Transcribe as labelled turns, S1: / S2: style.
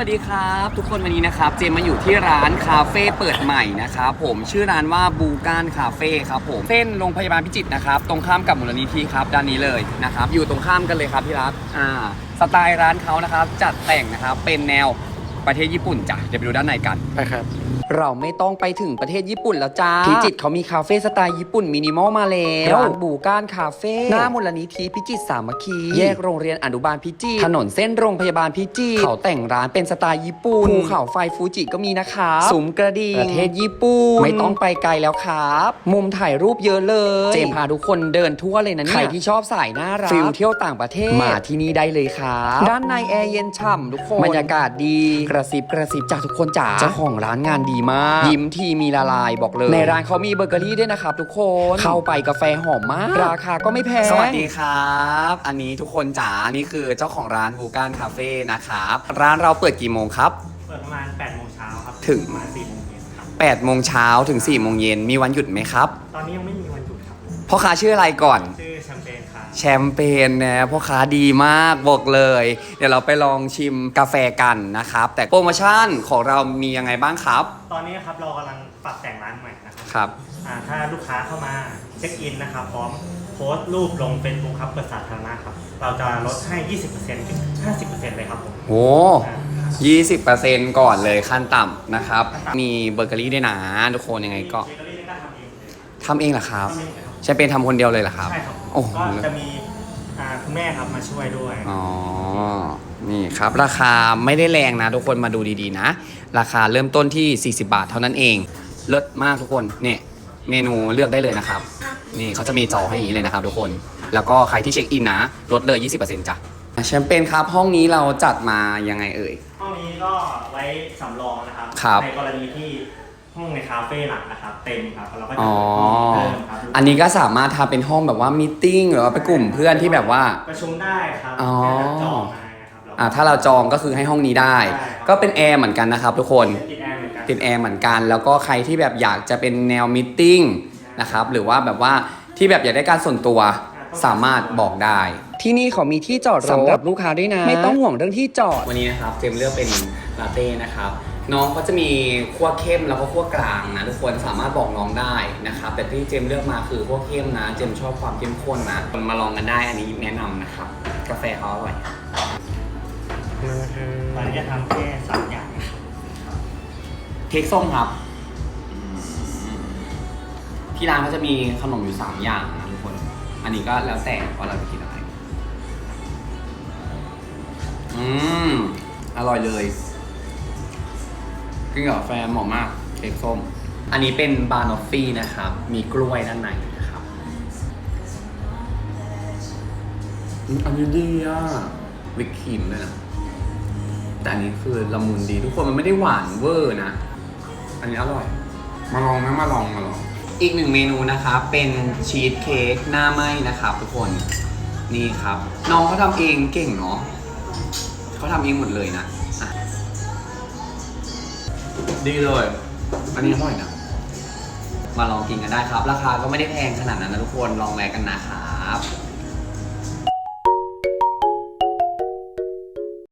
S1: สวัสดีครับทุกคนวันนี้นะครับเจมมาอยู่ที่ร้านคาเฟ่เปิดใหม่นะครับผมชื่อร้านว่าบูการคาเฟ่ครับผมเส้นโรงพยาบาลพิจิตรนะครับตรงข้ามกับมูลนิธิครับด้านนี้เลยนะครับอยู่ตรงข้ามกันเลยครับพี่รักอ่าสไตล์ร้านเขานะครับจัดแต่งนะครับเป็นแนวประเทศญี่ปุ่นจ้ะเดี๋ยวไปดูด้านในกัน
S2: ไปครับ
S1: เราไม่ต้องไปถึงประเทศญี่ปุ่นแล้วจ้าพิจิตรเขามีคาเฟ่สไตล์ญี่ปุ่นมินิมอลมาแล้วร้านบูการคาเฟ่หน้ามูลนิธิพิจิตรสามัคคีแยกโรงเรียนอนุบาลพิจิตรถนนเส้นโรงพยาบาลพิจิตรเขาแต่งร้านเป็นสไตล์ญี่ปุ่นภูเขาไฟฟูจิก็มีนะคะสุมกระดิ่งประเทศญี่ปุ่นไม่ต้องไปไกลแล้วครับ มุมถ่ายรูปเยอะเลย เจมพาทุกคนเดินทั่วเลยนะเนี่ยใครที่ชอบสายน่ารักฟิลเที่ยวต่างประเทศมาที่นี่ได้เลยครับด้านในแอร์เย็นฉ่ำทุกคนบรรยากาศดีกระซิบกระซิบจากทุกคนจ๋าเจ้าของร้านงานดีมาก ยิ้มทีมีละลายบอกเลย ในร้านเขามีเบเกอรี่ด้วยนะครับทุกคน เข้าไปกาแฟหอมมาก ราคาก็ไม่แพง สวัสดีครับ อันนี้ทุกคนจ๋านี่คือเจ้าของร้านบูการคาเฟ่นะครับ ร้านเราเปิดกี่โมงครับ
S2: เปิดประมาณ8โมงเช้าครับ
S1: ถึง
S2: ประมาณ4โมงเย็นครับ
S1: 8โมงเช้าถึง4โมงเย็นมีวันหยุดไหมครับ
S2: ตอนนี้ยังไม่มีวันหยุดครับ
S1: พ่อค้าชื่ออะไรก่อน
S2: ชื่อ แชมเปญครับ
S1: แชมเปญนะพ่อค้าดีมากบอกเลย เดี๋ยวเราไปลองชิมกาแฟกันนะครับ แต่โปรโมชั่นของเรามียังไงบ้างครับ
S2: ตอนนี้ครับเรากำลังปรับแต่งร้านใหม่นะครับ
S1: ครับ
S2: อ่าถ้าลูกค้าเข้ามาเช็คอินนะครับพร้อมโพสต์รูปลง Facebook ครับเปิดสาธารณะครับ เราจะลดให้ 20%ถึง 50%เลยครับผม
S1: โห20%ก่อนเลยขั้นต่ำนะครับ มีเบเกอรี่ด้วยนะทุกคนยังไงก็
S2: เบเกอรี่ได้ทำเอง
S1: ทำเองเหรอครับ
S2: ทำเองครับ
S1: แชมเปญทำคนเดียวเลยเหรอครับ
S2: ใช่ครับ
S1: โอ้โห
S2: ก็จะมีอ่าคุณแม่ครับมาช่วยด้วย
S1: อ๋อ นี่ครับ ราคาไม่ได้แรงนะ ทุกคนมาดูดีๆนะ ราคาเริ่มต้นที่ 40 บาทเท่านั้นเอง เลิศมากทุกคนเนี่ยเมนูเลือกได้เลยนะครับ นี่เขาจะมีจอให้อย่างนี้เลยนะครับ ทุกคน แล้วก็ใครที่เช็คอินนะลดเลย 20%จ้ะแชมเปญครับ ห้องนี้เราจัดมายังไงเอ่ย
S2: ห้องนี้ก็ไว้สำรองนะครับ
S1: ครับ
S2: ในกรณีที่ ห้องในคาเฟ่หลักนะครับเต็มครับเราก็จะ
S1: อ๋อ
S2: เปิดห้องเพิ่มครับ
S1: อันนี้ก็สามารถทำเป็นห้องแบบว่ามีติ้งหรือว่าเป็นกลุ่มเพื่อนที่แบบว่า
S2: ประชุมได้ครับ
S1: อ๋อ
S2: แค่แบบจองมานะครับ
S1: อ่าถ้าเราจองก็คือให้ห้องนี้ได้
S2: ใช่ครับ
S1: ก็เป็นแอร์เหมือนกันนะครับทุกคน
S2: ติดแอร์เหมือนกัน
S1: ติดแอร์เหมือนกันแล้วก็ใครที่แบบอยากจะเป็นแนวมิทติ้งนะครับหรือว่าแบบว่าที่แบบอยากได้การส่วนตัวสามารถบอกได้ ที่นี่เขามีที่จอดรถสำหรับลูกค้าด้วยนะ ไม่ต้องห่วงเรื่องที่จอด วันนี้นะครับเจมเลือกเป็นลาเต้นะครับ น้องก็จะมีขั้วเข้มแล้วก็ขั้วกลางนะทุกคนสามารถบอกน้องได้นะครับแต่ที่เจมเลือกมาคือขั้วเข้มนะ เจมชอบความเข้มข้นนะมาลองกันได้อันนี้แนะนำนะครับ กาแฟเขาอร่อย
S2: ตอนนี้จะทำแค่สามอย่างนะครับ
S1: เค้กส้มครับ ที่ร้านก็จะมีขนมอยู่3อย่างนะทุกคน อันนี้ก็แล้วแต่ว่าเราจะกินอะไรอืมอร่อยเลย กินกับกาแฟเหมาะมากเค้กส้ม อันนี้เป็นบานอฟฟี่นะครับ มีกล้วยด้านในนะครับ อืมอันนี้ดีอะวิปครีมด้วยนะ แต่อันนี้คือละมุนดี ทุกคนมันไม่ได้หวานเวอร์นะ อันนี้อร่อย มาลองนะมาลองมาลอง อีกหนึ่งเมนูนะครับ เป็นชีสเค้กหน้าไหม้นะครับ ทุกคน นี่ครับ น้องเขาทำเองเก่งเนาะเขาทำเองหมดเลยนะอะ ดีเลย อันนี้อร่อยนะ มาลองกินกันได้ครับ ราคาก็ไม่ได้แพงขนาดนั้นนะทุกคน ลองแวะกันนะครับ